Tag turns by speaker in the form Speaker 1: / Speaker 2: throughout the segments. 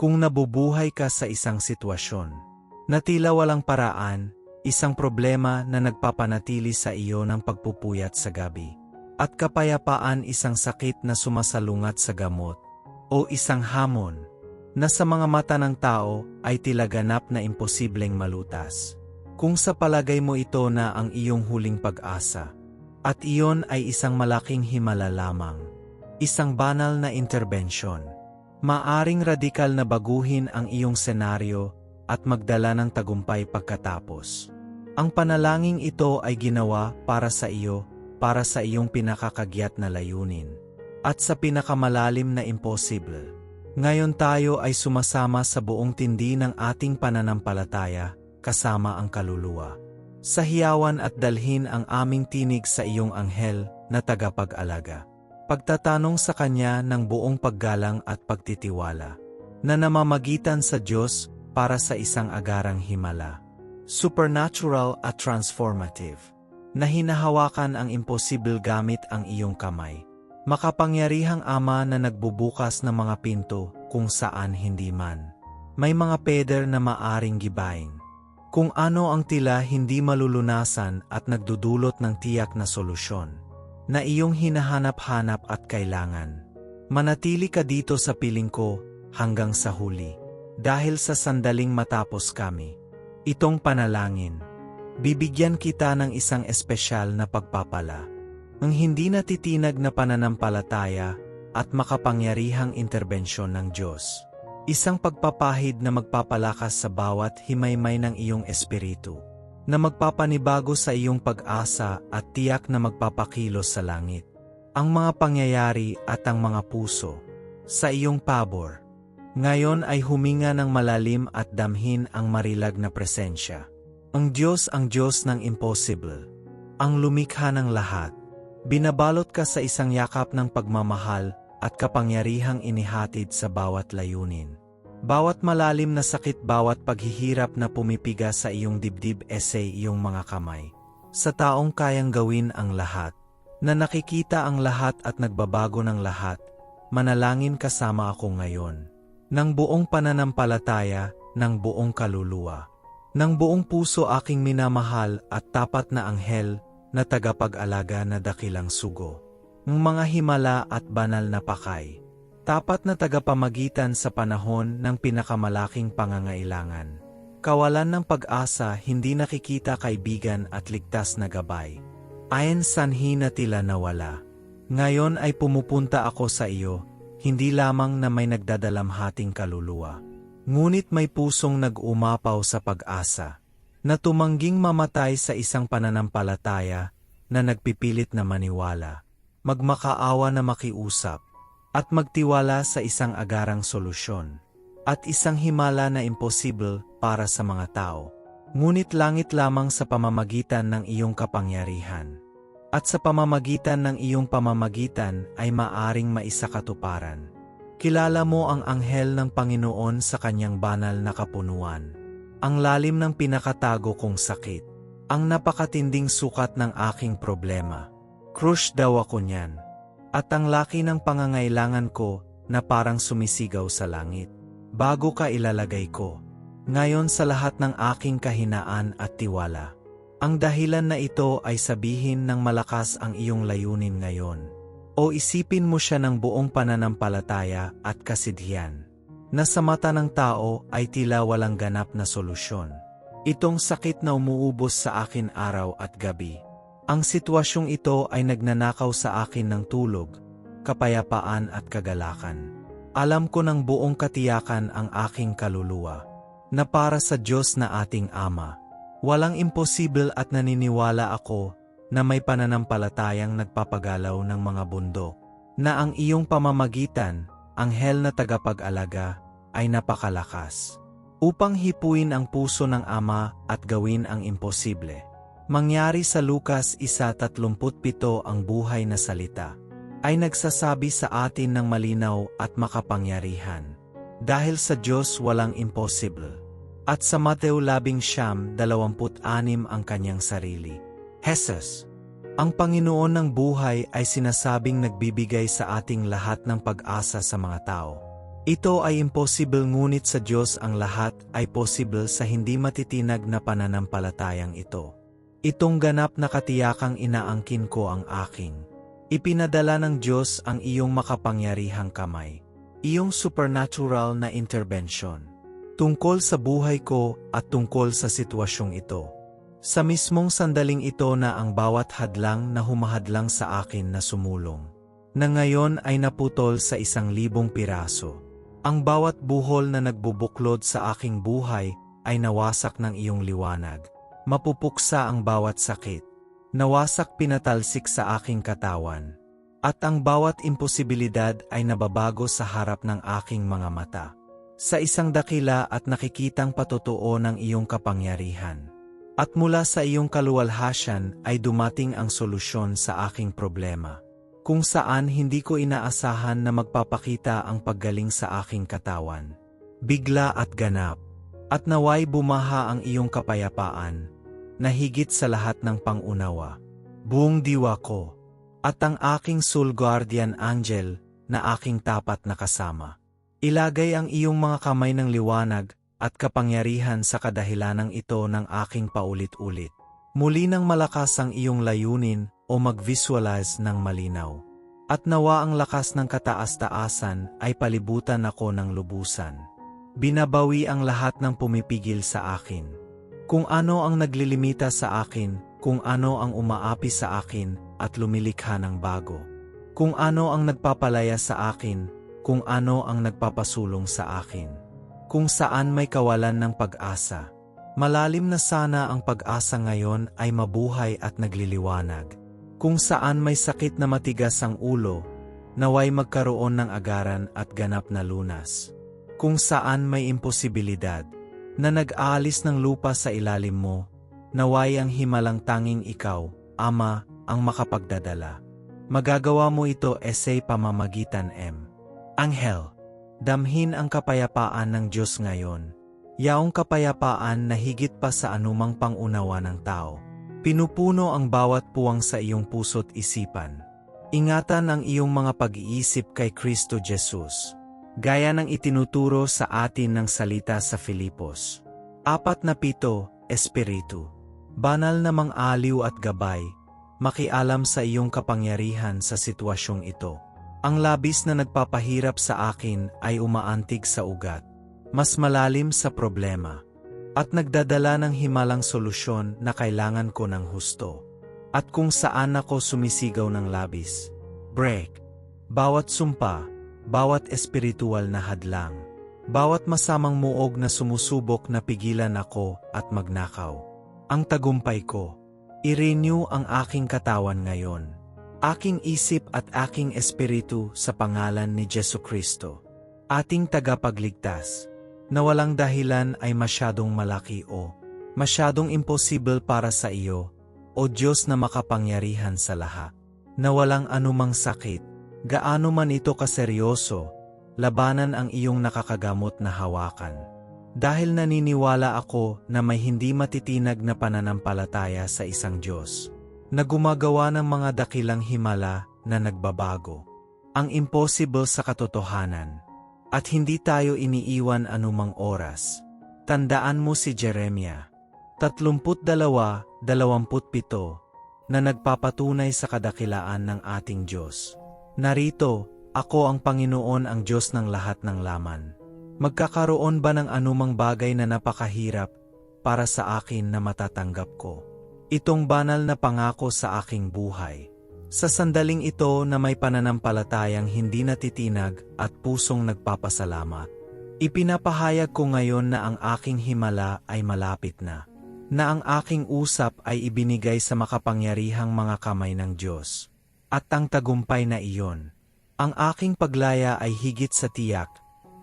Speaker 1: Kung nabubuhay ka sa isang sitwasyon na tila walang paraan, isang problema na nagpapanatili sa iyo ng pagpupuyat sa gabi, at kapayapaan isang sakit na sumasalungat sa gamot, o isang hamon na sa mga mata ng tao ay tila ganap na imposibleng malutas. Kung sa palagay mo ito na ang iyong huling pag-asa, at iyon ay isang malaking himala lamang, isang banal na interbensyon, maaring radikal na baguhin ang iyong senaryo at magdala ng tagumpay pagkatapos. Ang panalangin ito ay ginawa para sa iyo, para sa iyong pinakakagyat na layunin, at sa pinakamalalim na imposible. Ngayon tayo ay sumasama sa buong tindi ng ating pananampalataya, kasama ang kaluluwa. Sa at dalhin ang aming tinig sa iyong anghel na tagapag-alaga. Pagtatanong sa kanya ng buong paggalang at pagtitiwala, na namamagitan sa Diyos para sa isang agarang himala. Supernatural at transformative. Na hinahawakan ang imposible gamit ang iyong kamay. Makapangyarihang ama na nagbubukas ng mga pinto kung saan hindi man. May mga peder na maaring gibain. Kung ano ang tila hindi malulunasan at nagdudulot ng tiyak na solusyon. Na iyong hinahanap-hanap at kailangan. Manatili ka dito sa piling ko hanggang sa huli. Dahil sa sandaling matapos kami. Itong panalangin. Bibigyan kita ng isang espesyal na pagpapala. Ang hindi natitinag na pananampalataya at makapangyarihang interbensyon ng Diyos. Isang pagpapahid na magpapalakas sa bawat himaymay ng iyong espiritu. Na magpapanibago sa iyong pag-asa at tiyak na magpapakilos sa langit. Ang mga pangyayari at ang mga puso. Sa iyong pabor. Ngayon ay huminga ng malalim at damhin ang marilag na presensya. Ang Diyos ang Diyos ng impossible. Ang lumikha ng lahat. Binabalot ka sa isang yakap ng pagmamahal at kapangyarihang inihatid sa bawat layunin. Bawat malalim na sakit bawat paghihirap na pumipiga sa iyong dibdib essay iyong mga kamay. Sa taong kayang gawin ang lahat. Na nakikita ang lahat at nagbabago ng lahat. Manalangin kasama ako ngayon ng buong pananampalataya, ng buong kaluluwa. Ng buong puso aking minamahal at tapat na anghel na tagapag-alaga na dakilang sugo. Ng mga himala at banal na pakay. Tapat na tagapamagitan sa panahon ng pinakamalaking pangangailangan. Kawalan ng pag-asa hindi nakikita kaibigan at ligtas na gabay. Ayon sanhi na tila nawala. Ngayon ay pumupunta ako sa iyo, hindi lamang na may nagdadalamhating kaluluwa, ngunit may pusong nag-umapaw sa pag-asa, na tumangging mamatay sa isang pananampalataya na nagpipilit na maniwala, magmakaawa na makiusap, at magtiwala sa isang agarang solusyon, at isang himala na imposible para sa mga tao, ngunit langit lamang sa pamamagitan ng iyong kapangyarihan at sa pamamagitan ng iyong pamamagitan ay maaring maisakatuparan. Kilala mo ang anghel ng Panginoon sa kanyang banal na kapunuan. Ang lalim ng pinakatago kong sakit. Ang napakatinding sukat ng aking problema. Crush daw ako niyan. At ang laki ng pangangailangan ko na parang sumisigaw sa langit. Bago ka ilalagay ko. Ngayon sa lahat ng aking kahinaan at tiwala. Ang dahilan na ito ay sabihin ng malakas ang iyong layunin ngayon. O isipin mo siya ng buong pananampalataya at kasidhiyan. Na sa mata ng tao ay tila walang ganap na solusyon. Itong sakit na umuubos sa akin araw at gabi. Ang sitwasyong ito ay nagnanakaw sa akin ng tulog, kapayapaan at kagalakan. Alam ko ng buong katiyakan ang aking kaluluwa, na para sa Diyos na ating Ama, Walang imposible at naniniwala ako na may pananampalatayang nagpapagalaw ng mga bundok, na ang iyong pamamagitan, anghel na tagapag-alaga, ay napakalakas. Upang hipuin ang puso ng Ama at gawin ang imposible. Mangyari sa Lukas 1.37 ang buhay na salita, ay nagsasabi sa atin ng malinaw at makapangyarihan. Dahil sa Diyos walang impossible. At sa Mateo 11:26 ang kanyang sarili. Jesus, ang Panginoon ng buhay ay sinasabing nagbibigay sa ating lahat ng pag-asa sa mga tao. Ito ay impossible ngunit sa Diyos ang lahat ay possible sa hindi matitinag na pananampalatayang ito. Itong ganap na katiyakang inaangkin ko ang aking. Ipinadala ng Diyos ang iyong makapangyarihang kamay. Iyong supernatural na intervention. Tungkol sa buhay ko at tungkol sa sitwasyong ito. Sa mismong sandaling ito na ang bawat hadlang na humahadlang sa akin na sumulong. Na ngayon ay naputol sa isang libong piraso. Ang bawat buhol na nagbubuklod sa aking buhay ay nawasak ng iyong liwanag. Mapupuksa ang bawat sakit. Nawasak pinatalsik sa aking katawan. At ang bawat imposibilidad ay nababago sa harap ng aking mga mata. Sa isang dakila at nakikitang patotoo ng iyong kapangyarihan. At mula sa iyong kaluwalhasyan ay dumating ang solusyon sa aking problema kung saan hindi ko inaasahan na magpapakita ang paggaling sa aking katawan. Bigla at ganap, at naway bumaha ang iyong kapayapaan, na higit sa lahat ng pangunawa. Buong diwa ko, at ang aking soul guardian angel na aking tapat na kasama. Ilagay ang iyong mga kamay ng liwanag at kapangyarihan sa kadahilanang ito ng aking paulit-ulit. Muli nang malakas ang iyong layunin o mag-visualize ng malinaw. At nawa ang lakas ng kataas-taasan ay palibutan ako ng lubusan. Binabawi ang lahat ng pumipigil sa akin. Kung ano ang naglilimita sa akin, kung ano ang umaapi sa akin at lumilikha ng bago. Kung ano ang nagpapalaya sa akin, kung ano ang nagpapasulong sa akin. Kung saan may kawalan ng pag-asa. Malalim na sana ang pag-asa ngayon ay mabuhay at nagliliwanag. Kung saan may sakit na matigas ang ulo, naway magkaroon ng agaran at ganap na lunas. Kung saan may imposibilidad, na nag-aalis ng lupa sa ilalim mo, naway ang himalang tanging ikaw, Ama, ang makapagdadala. Magagawa mo ito essay pamamagitan M. Anghel, damhin ang kapayapaan ng Diyos ngayon. Yaong kapayapaan na higit pa sa anumang pangunawa ng tao. Pinupuno ang bawat puwang sa iyong puso't isipan. Ingatan ang iyong mga pag-iisip kay Kristo Jesus. Gaya ng itinuturo sa atin ng salita sa Filipos. Apat na pito, Espiritu. Banal na mang aliw at gabay, makialam sa iyong kapangyarihan sa sitwasyong ito. Ang labis na nagpapahirap sa akin ay umaantig sa ugat. Mas malalim sa problema at nagdadala ng himalang solusyon na kailangan ko ng husto. At kung saan ako sumisigaw ng labis. Break. Bawat sumpa, bawat espiritual na hadlang, bawat masamang muog na sumusubok na pigilan ako at magnakaw. Ang tagumpay ko, i-renew ang aking katawan ngayon. Aking isip at aking espiritu sa pangalan ni Jesu Kristo. Ating tagapagligtas na walang dahilan ay masyadong malaki o masyadong imposible para sa iyo, o Diyos na makapangyarihan sa lahat, na walang anumang sakit, gaano man ito kaseryoso, labanan ang iyong nakakagamot na hawakan. Dahil naniniwala ako na may hindi matitinag na pananampalataya sa isang Diyos, na gumagawa ng mga dakilang himala na nagbabago. Ang impossible sa katotohanan at hindi tayo iniiwan anumang oras. Tandaan mo si Jeremia, 32-27, na nagpapatunay sa kadakilaan ng ating Diyos. Narito, ako ang Panginoon ang Diyos ng lahat ng laman. Magkakaroon ba ng anumang bagay na napakahirap para sa akin na matatanggap ko? Itong banal na pangako sa aking buhay. Sa sandaling ito na may pananampalatayang hindi natitinag at pusong nagpapasalamat, ipinapahayag ko ngayon na ang aking himala ay malapit na, na ang aking usap ay ibinigay sa makapangyarihang mga kamay ng Diyos, at ang tagumpay na iyon. Ang aking paglaya ay higit sa tiyak,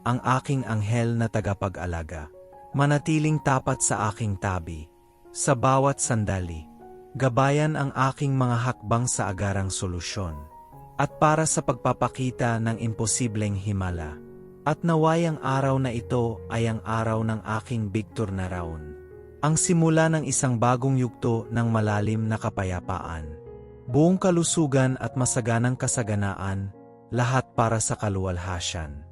Speaker 1: ang aking anghel na tagapag-alaga, manatiling tapat sa aking tabi, sa bawat sandali gabayan ang aking mga hakbang sa agarang solusyon, at para sa pagpapakita ng imposibleng himala. At naway ang araw na ito ay ang araw ng aking Victor na raon. Ang simula ng isang bagong yugto ng malalim na kapayapaan. Buong kalusugan at masaganang kasaganaan, lahat para sa kaluwalhasyan.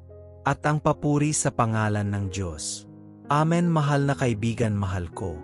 Speaker 1: at ang papuri sa pangalan ng Diyos. Amen mahal na kaibigan mahal ko.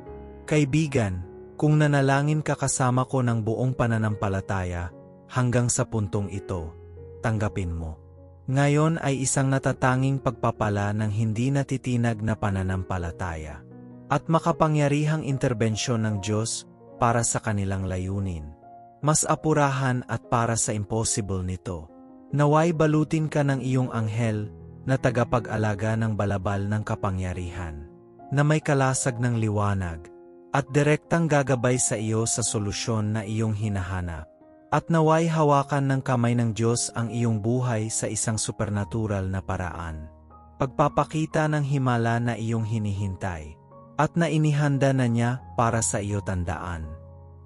Speaker 1: Kaibigan, kung nanalangin ka kasama ko ng buong pananampalataya, hanggang sa puntong ito, tanggapin mo. Ngayon ay isang natatanging pagpapala ng hindi natitinag na pananampalataya at makapangyarihang interbensyon ng Diyos para sa kanilang layunin. Mas apurahan at para sa impossible nito. Naway balutin ka ng iyong anghel na tagapag-alaga ng balabal ng kapangyarihan, na may kalasag ng liwanag, at direktang gagabay sa iyo sa solusyon na iyong hinahanap. At naway hawakan ng kamay ng Diyos ang iyong buhay sa isang supernatural na paraan. Pagpapakita ng himala na iyong hinihintay. At na inihanda na niya para sa iyo tandaan.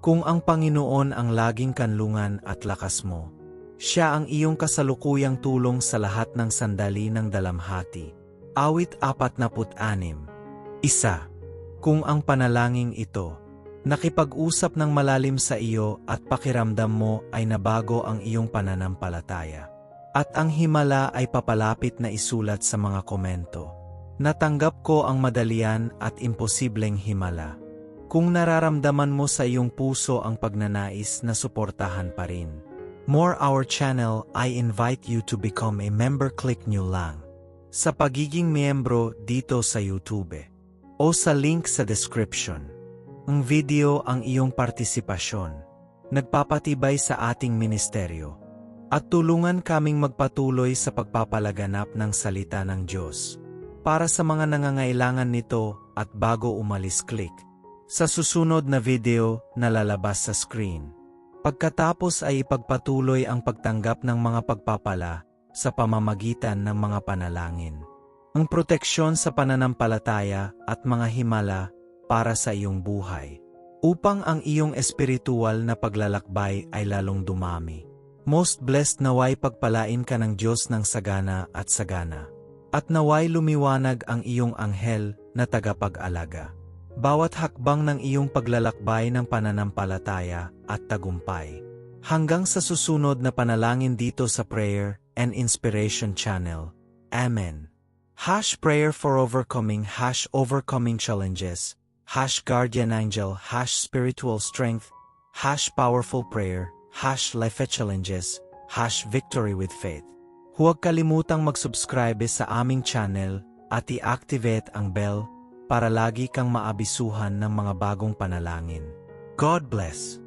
Speaker 1: Kung ang Panginoon ang laging kanlungan at lakas mo, siya ang iyong kasalukuyang tulong sa lahat ng sandali ng dalamhati. Awit 46 Isa. Kung ang panalangin ito, nakipag-usap ng malalim sa iyo at pakiramdam mo ay nabago ang iyong pananampalataya. At ang himala ay papalapit na isulat sa mga komento. Natanggap ko ang madalian at imposibleng himala. Kung nararamdaman mo sa iyong puso ang pagnanais na suportahan pa rin. More our channel, I invite you to become a member click nyo lang. Sa pagiging miyembro dito sa YouTube. O sa link sa description. Ang video ang iyong partisipasyon. Nagpapatibay sa ating ministeryo. At tulungan kaming magpatuloy sa pagpapalaganap ng salita ng Diyos. Para sa mga nangangailangan nito at bago umalis click. Sa susunod na video na lalabas sa screen. Pagkatapos ay ipagpatuloy ang pagtanggap ng mga pagpapala sa pamamagitan ng mga panalangin. Ang proteksyon sa pananampalataya at mga himala para sa iyong buhay, upang ang iyong espiritual na paglalakbay ay lalong dumami. Most blessed naway pagpalain ka ng Diyos ng sagana at sagana. At naway lumiwanag ang iyong anghel na tagapag-alaga. Bawat hakbang ng iyong paglalakbay ng pananampalataya at tagumpay. Hanggang sa susunod na panalangin dito sa Prayer and Inspiration Channel. Amen. Hash prayer for overcoming hash overcoming challenges hash guardian angel, hash spiritual strength, hash powerful prayer, hash life challenges, hash victory with faith. Huwag kalimutang mag-subscribe sa aming channel at i-activate ang bell para lagi kang maabisuhan ng mga bagong panalangin. God bless!